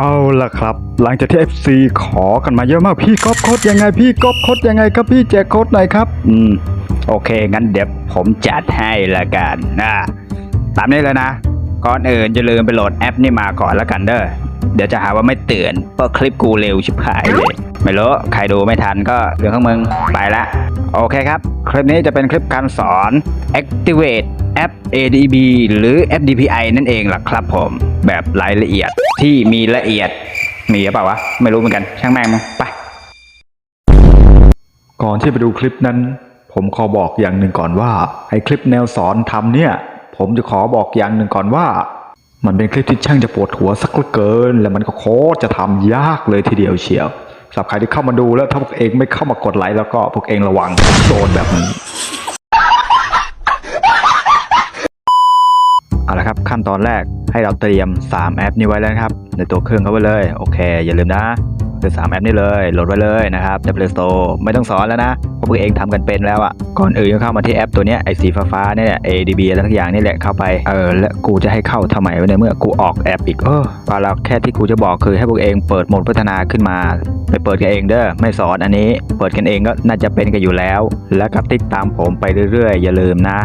เอาละครับ หลังจากที่ FC ขอกันมาเยอะมากพี่ก๊อฟโค้ดยังไงพี่ก๊อฟโค้ดยังไงครับพี่แจกโค้ดหน่อยครับ อืม โอเค งั้นเดี๋ยวผมจัดให้ละกันนะตามนี้เลยนะ ก่อนอื่นอย่าลืมไปโหลดแอปนี่มาก่อนละกันเด้อ เดี๋ยวจะหาว่าไม่เตือนเพราะคลิปกูเร็วชิบหายเลย ไม่รู้ใครดูไม่ทันก็เรื่องของมึงไปละ โอเคครับ คลิปนี้จะเป็นคลิปการสอน activate แอป ADB หรือแอป DPI นั่นเองล่ะครับผม แบบรายละเอียดที่มีละเอียด มีหรือเปล่าวะ ไม่รู้เหมือนกัน ช่างแม่งมึงไป ก่อนที่ไปดูคลิปนั้น ผมขอบอกอย่างหนึ่งก่อนว่าไอ้คลิปแนวสอนทำเนี่ย ผมจะขอบอกอย่างหนึ่งก่อนว่า มันเป็นคลิปที่ช่างจะปวดหัวสักเหลือเกิน และมันก็โคตรจะทำยากเลยทีเดียวเชียวสำหรับใครที่เข้ามาดูแล้วถ้าพวกเองไม่เข้ามากดไลค์แล้วก็พวกเองระวังโดนแบบนี้เอาละครับขั้นตอนแรกให้เราเตรียม 3 แอปนี้ไว้แล้วครับ ในตัวเครื่องเขาไปเลย โอเค อย่าลืมนะ คือ3แอปนี้เลยโหลดไว้เลยนะครับใน Play Store ไม่ต้องสอนแล้วนะเพราะพวกเองทำกันเป็นแล้วอะก่อนอื่นก็เข้ามาที่แอปตัวเนี้ยไอสีฟ้าๆเนี่ย ADB อะไรทั้งอย่างนี่แหละเข้าไปเออและกูจะให้เข้าทำไมวะเนี่ยเมื่อกูออกแอปอีกเออเปล่าแล้วแค่ที่กูจะบอกคือให้พวกเองเปิดโหมดพัฒนาขึ้นมา ไปเปิดกันเองเด้อไม่สอนอันนี้ เปิดกันเองก็น่าจะเป็นกันอยู่แล้ว แล้วก็ติดตามผมไปเรื่อยๆ อย่าลืมนะ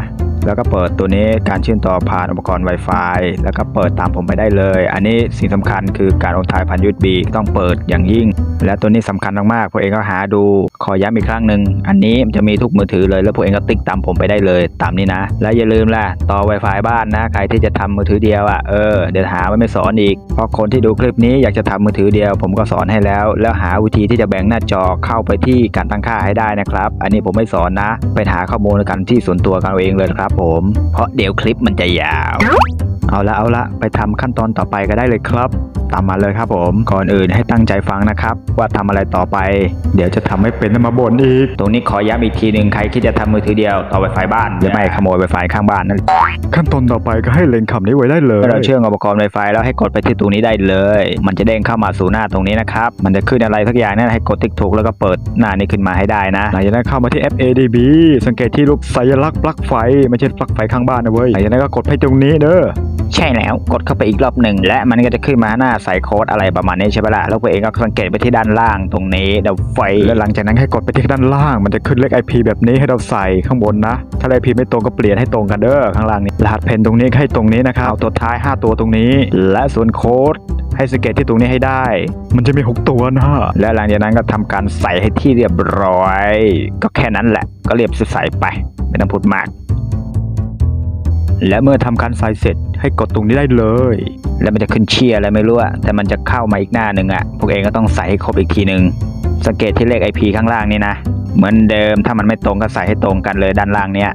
แล้วก็เปิดตัวนี้การเชื่อมต่อผ่านอุปกรณ์ Wi-Fi แล้วก็เปิดตามผมไปได้เลย อันนี้สิ่งสำคัญคือการโอนถ่ายผ่าน USB ต้องเปิดอย่างยิ่ง และตัวนี้สำคัญมากๆพวกเองก็หาดูขอย้ำอีกครั้งหนึ่งอันนี้มันจะมีทุกมือถือเลย แล้วพวกเองก็ติ๊กตามผมไปได้เลยตามนี้นะ และอย่าลืมล่ะต่อ Wi-Fi บ้านนะใครที่จะทำมือถือเดียวอะเออเดี๋ยวหาไม่สอนอีกเพราะคนที่ดูคลิปนี้อยากจะทำมือถือเดียว ผมก็สอนให้แล้ว แล้วหาวิธีที่จะแบ่งหน้าจอเข้าไปที่การตั้งค่าให้ได้นะครับ อันนี้ผมไม่สอนนะ ไปหาข้อมูลกันที่ส่วนตัวกันเอาเองเลยครับ ผม เพราะเดี๋ยวคลิปมันจะยาว เอาละเอาละไปทำขั้นตอนต่อไปก็ได้เลยครับ ตามมาเลยครับผม ก่อนอื่นให้ตั้งใจฟังนะครับ ว่าทำอะไรต่อไป เดี๋ยวจะทำให้เป็นแล้วมาบ่นอีก ตรงนี้ขอย้ำอีกทีหนึ่งใครคิดจะทำมือถือเดียวต่อ Wi-Fi บ้านหรือไม่ขโมย Wi-Fi ข้างบ้านนั่นขั้นตอนต่อไปก็ให้เล็งคำนี้ไว้ได้เลยเมื่อเราเชื่อมอุปกรณ์ Wi-Fi แล้วให้กดไปที่ตรงนี้ได้เลย มันจะเด้งเข้ามาสู่หน้าตรงนี้นะครับมันจะขึ้นอะไรสักอย่างนั่นให้กดติ๊กถูกแล้วก็เปิดหน้านี้ขึ้นมาให้ได้นะหลังจากนั้นเข้ามาที่แอป ADB สังเกตที่รูปสัญลักษณ์ปลั๊กไฟ ไม่ใช่ปลั๊กไฟข้างบ้านนะเว้ยหลังจากนั้นก็กดไปตรงนี้เด้อใช่แล้วกดเข้าไปอีกรอบหนึ่งและมันก็จะขึ้นมาหน้าใส่โค้ดอะไรประมาณนี้ใช่ไหมล่ะแล้วตัวเองก็สังเกตไปที่ด้านล่างตรงนี้เดาไฟและหลังจากนั้นให้กดไปที่ด้านล่าง มันจะขึ้นเลข IP แบบนี้ให้เราใส่ข้างบนนะ ถ้าเลข IP ไม่ตรงก็เปลี่ยนให้ตรงกันเด้อข้างล่างนี่รหัสเพนตรงนี้ให้ตรงนี้นะครับเอาตัวท้าย 5 ตัวตรงนี้ และส่วนโค้ดให้สังเกตที่ตรงนี้ให้ได้ มันจะมี 6 ตัวนะ และหลังจากนั้นก็ทำการใส่ให้ที่เรียบร้อย ก็แค่นั้นแหละ ก็เรียบใส่ไป ไม่ต้องพูดมาก และเมื่อทำการใส่เสร็จให้กดตรงนี้ได้เลย แล้วมันจะขึ้นเชียร์อะไรไม่รู้อะแต่มันจะเข้ามาอีกหน้าหนึ่งอะพวกเองก็ต้องใส่ให้ครบอีกทีหนึ่งสังเกตที่เลข IP ข้างล่างนี่นะ เหมือนเดิมถ้ามันไม่ตรงก็ใส่ให้ตรงกันเลยด้านล่างเนี้ย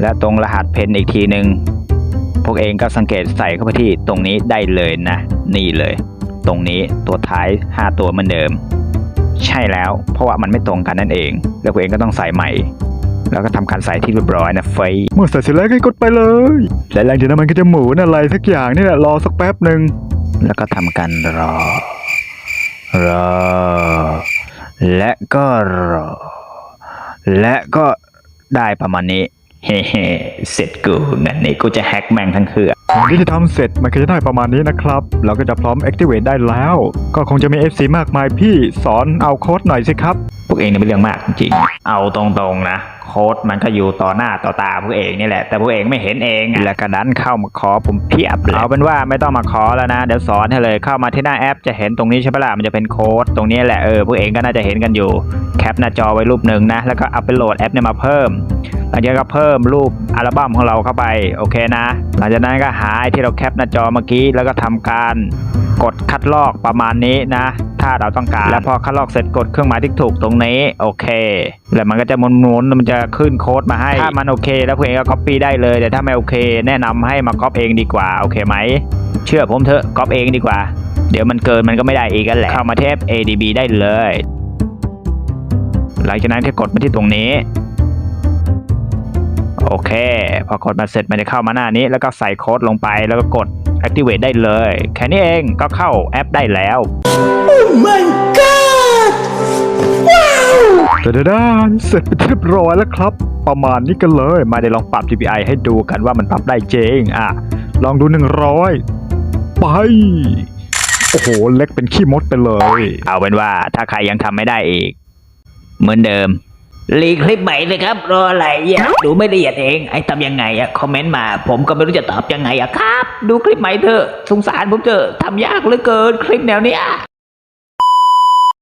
และตรงรหัสเพนอีกทีหนึ่งพวกเองก็สังเกตใส่เข้าไปที่ตรงนี้ได้เลยนะ นี่เลย ตรงนี้ตัวท้าย 5 ตัวเหมือนเดิม ใช่แล้วเพราะว่ามันไม่ตรงกันนั่นเอง แล้วพวกเองก็ต้องใส่ใหม่ แล้วก็ทำการใส่ที่เรียบร้อยนะเฟยเมื่อใส่เสร็จแล้วให้กดไปเลยและหลังจากนั้นมันก็จะหมุนอะไรสักอย่างนี่แหละรอสักแป๊บหนึ่งแล้วก็ทำการรอ รอ และก็รอ และก็ได้ประมาณนี้เฮ้ๆเสร็จกูงั้นนี่กูจะแฮกแม่งทั้งเครือก่อนที่จะทำเสร็จมันก็จะได้ประมาณนี้นะครับ เราก็จะพร้อม activate ได้แล้ว ก็คงจะมี FC มากมายพี่สอนเอาโค้ดหน่อยสิครับพ วกเองนี่เป็นเรื่องมากจริง เอาตรงๆนะ โค้ดมันก็อยู่ต่อหน้าต่อตาพวกเองนี่แหละ แต่พวกเองไม่เห็นเองอะแล้วก็ดันเข้ามาขอผมเพียบเลยเอาเป็นว่าไม่ต้องมาขอแล้วนะ เดี๋ยวสอนให้เลยเข้ามาที่หน้าแอปจะเห็นตรงนี้ใช่ปะล่ะมันจะเป็นโค้ดตรงนี้แหละเออพวกเองก็น่าจะเห็นกันอยู่แคปหน้าจอไว้รูปหนึ่งนะแล้วก็อัปโหลดแอปเนี่ยมาเพิ่มหลังจากนั้นก็เพิ่มรูปอัลบั้มของเราเข้าไปโอเคนะ หลังจากนั้นก็หาที่เราแคปหน้าจอเมื่อกี้แล้วก็ทำการกดคัดลอกประมาณนี้นะาเราต้องการ แล้วพอคัดลอกเสร็จกดเครื่องหมายที่ถูกตรงนี้โอเค แล้วมันก็จะหมุนๆมันจะขึ้นโค้ดมาให้ ถ้ามันโอเค แล้วเพื่อนก็ก๊อปปี้ได้เลย แต่ถ้าไม่โอเค แนะนำให้มาก๊อปเองดีกว่าโอเคไหม เชื่อผมเถอะก๊อปเองดีกว่า เดี๋ยวมันเกินมันก็ไม่ได้อีกกันแหละ เข้ามาเทป ADB ได้เลย หลังจากนั้นที่กดมาที่ตรงนี้โอเค พอกดมาเสร็จมันจะเข้ามาหน้านี้ แล้วก็ใส่โค้ดลงไปแล้วก็กด activate ได้เลย แค่นี้เองก็เข้าแอปได้แล้วเดด้านเสร็จไปนที่เรียบร้อยแล้วครับ ประมาณนี้กันเลย มาเดี๋ยวลองปรับ DPI ให้ดูกันว่ามันปรับได้จริงอะ ลองดู 100 ไป โอ้โห เล็กเป็นขี้มดไปเลย เอาเป็นว่าถ้าใครยังทำไม่ได้อีก เหมือนเดิม รีคลิปใหม่เลยครับรออะไรอะดูไม่ละเอียดเองไอ้ทำยังไงอะคอมเมนต์มา ผมก็ไม่รู้จะตอบยังไงอะครับ ดูคลิปใหม่เถอะสงสารผมเถอะทำยากเหลือเกินคลิปแนวเนี้ย